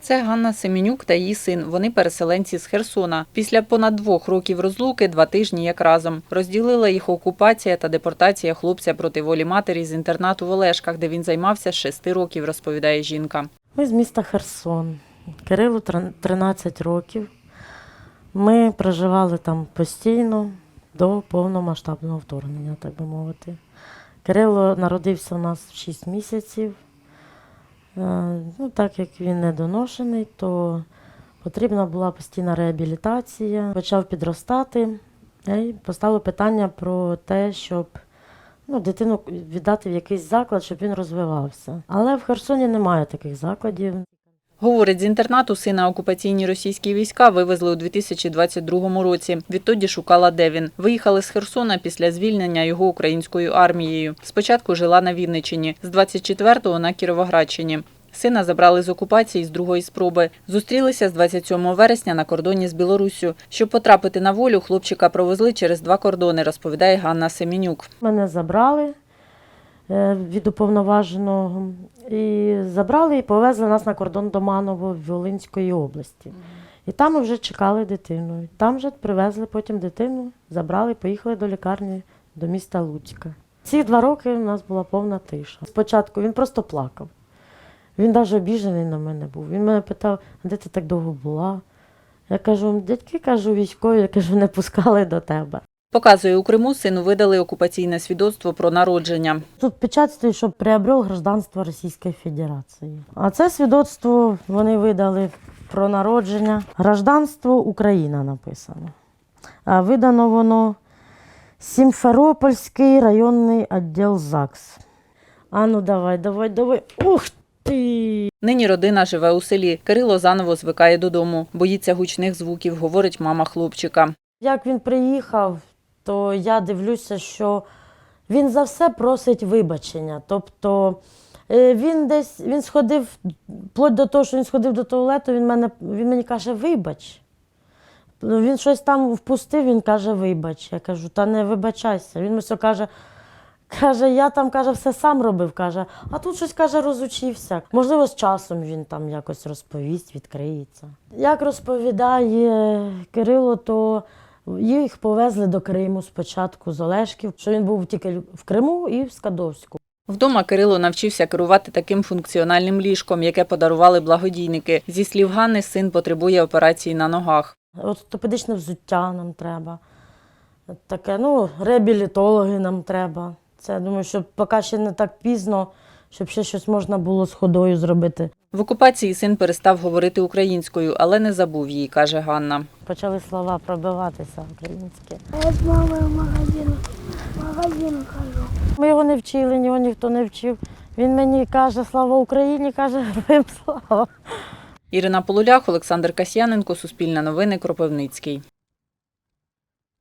Це Ганна Семенюк та її син. Вони переселенці з Херсона. Після понад двох років розлуки два тижні як разом. Розділила їх окупація та депортація хлопця проти волі матері з інтернату в Олешках, де він займався з шести років, розповідає жінка. Ми з міста Херсон. Кирилу трин- 13 років. Ми проживали там постійно до повномасштабного вторгнення, так би мовити. Кирило народився у нас в 6 місяців. Е, Ну, так як він недоношений, то потрібна була постійна реабілітація. Почав підростати і поставили питання про те, щоб ну, дитину віддати в якийсь заклад, щоб він розвивався. Але в Херсоні немає таких закладів. Говорить, з інтернату сина окупаційні російські війська вивезли у 2022 році. Відтоді шукала, де він. Виїхали з Херсона після звільнення його українською армією. Спочатку жила на Вінниччині, з 24-го на Кіровоградщині. Сина забрали з окупації з другої спроби. Зустрілися з 27 вересня на кордоні з Білоруссю. Щоб потрапити на волю, хлопчика провезли через два кордони, розповідає Ганна Семенюк. Мене забрали від уповноваженого і забрали і повезли нас на кордон до Маново Волинської області. І там ми вже чекали дитину. Там вже привезли потім дитину, забрали, поїхали до лікарні до міста Луцька. Ці два роки у нас була повна тиша. Спочатку він просто плакав. Він навіть обіжений на мене був. Він мене питав, а де ти так довго була? Я кажу, дядьки кажу, військові, я кажу, не пускали до тебе. Показує, у Криму сину видали окупаційне свідоцтво про народження. Тут печать стоїть, що приобрел гражданство Російської Федерації. А це свідоцтво вони видали про народження. Гражданство Україна написано. А видано воно Сімферопольський районний відділ ЗАГС. А ну давай, давай, давай. Ух ти! Нині родина живе у селі. Кирило заново звикає додому. Боїться гучних звуків, говорить мама хлопчика. Як він приїхав, то я дивлюся, що він за все просить вибачення. Тобто е, він десь він сходив, вплоть до того, що він сходив до туалету, він, мене, він мені каже, вибач. Ну, Він щось там впустив, він каже, вибач. Я кажу, та не вибачайся. Він все каже, каже, я там каже, все сам робив, каже, а тут щось каже, розучився. Можливо, з часом він там якось розповість, відкриється. Як розповідає Кирило, то їх повезли до Криму спочатку з Олешків, що він був тільки в Криму і в Скадовську. Вдома Кирило навчився керувати таким функціональним ліжком, яке подарували благодійники. Зі слів Ганни, син потребує операції на ногах. Ортопедичне взуття нам треба. Таке, ну, реабілітологи нам треба. Це я думаю, що поки ще не так пізно, щоб ще щось можна було з ходою зробити. В окупації син перестав говорити українською, але не забув її, каже Ганна. Почали слова пробиватися українські. Я з мамою в магазин, в магазин хожу. Ми його не вчили, його ніхто не вчив. Він мені каже, слава Україні, каже, героям слава. Ірина Полулях, Олександр Касьяненко, Суспільне новини, Кропивницький.